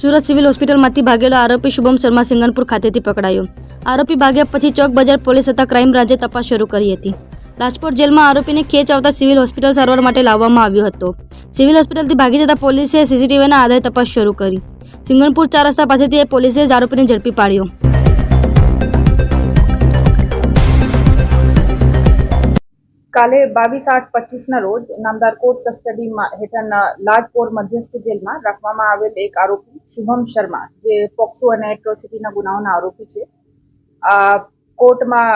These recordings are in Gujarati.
સુરત સિવિલ હોસ્પિટલમાંથી ભાગેલો આરોપી શુભમ શર્મા સિંગનપુર ખાતેથી પકડાયો. આરોપી ભાગ્યા પછી ચોક બજાર પોલીસ તથા ક્રાઇમ બ્રાન્ચે તપાસ શરૂ કરી હતી. રાજકોટ જેલમાં આરોપીને ખેંચ આવતા સિવિલ હોસ્પિટલ સારવાર માટે લાવવામાં આવ્યો હતો. સિવિલ હોસ્પિટલથી ભાગી જતા પોલીસે સીસીટીવીના આધારે તપાસ શરૂ કરી. સિંગણપુર ચાર રસ્તા પાસેથી પોલીસે જ આરોપીને ઝડપી પાડ્યો. કાલે બાવીસ આઠ પચીસના રોજ નામદાર કોર્ટ કસ્ટડીમાં હેઠળના લાજપોર મધ્યસ્થ જેલમાં રાખવામાં આવેલ એક આરોપી શુભમ શર્મા, જે પોક્સો અને એટ્રોસિટીના ગુનાઓના આરોપી છે, આ કોર્ટમાં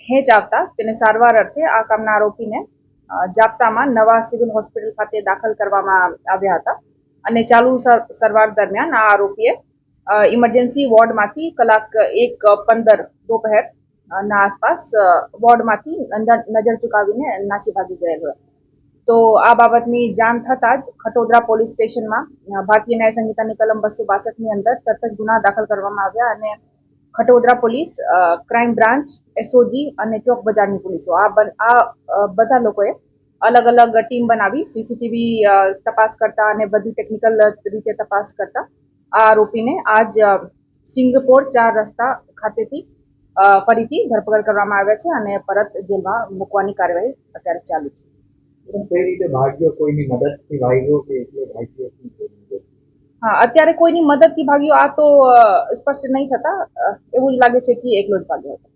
ખેંચ આવતા તેને સારવાર અર્થે આ કામના આરોપીને જાપ્તામાં નવા સિવિલ હોસ્પિટલ ખાતે દાખલ કરવામાં આવ્યા હતા અને ચાલુ સર- સારવાર દરમિયાન આ આરોપીએ ઇમરજન્સી વોર્ડમાંથી કલાક એક પંદર દોપહેર ના આસપાસ વોર્ડમાંથી નજર ચુકાવીને નાસી ભાગી ગયેલ હોય. તો આ બાબતની જાણ થતાં જ ખટોદરા પોલીસ સ્ટેશનમાં ભારતીય ન્યાય સંહિતાની કલમ બસો બાસઠની અંદર તરત જ ગુના દાખલ કરવામાં આવ્યા અને Khatodara police crime branch, SOG અને ચોક બજારની પોલીસો, આ આ બધા લોકોએ અલગ અલગ ટીમ બનાવી, સીસીટીવી તપાસ કરતા અને બધી ટેકનિકલ રીતે તપાસ કરતા આ આરોપીને આજ સિંગપોર ચાર રસ્તા ખાતેથી ફરીથી ધરપકડ કરવામાં આવ્યા છે અને પરત જેલમાં મૂકવાની કાર્યવાહી અત્યારે ચાલુ છે? હા અત્યારે કોઈની મદદથી ભાગ્યો આ તો સ્પષ્ટ નહીં થતા. એવું જ લાગે છે કે એકલો જ ભાગ્યો હતો.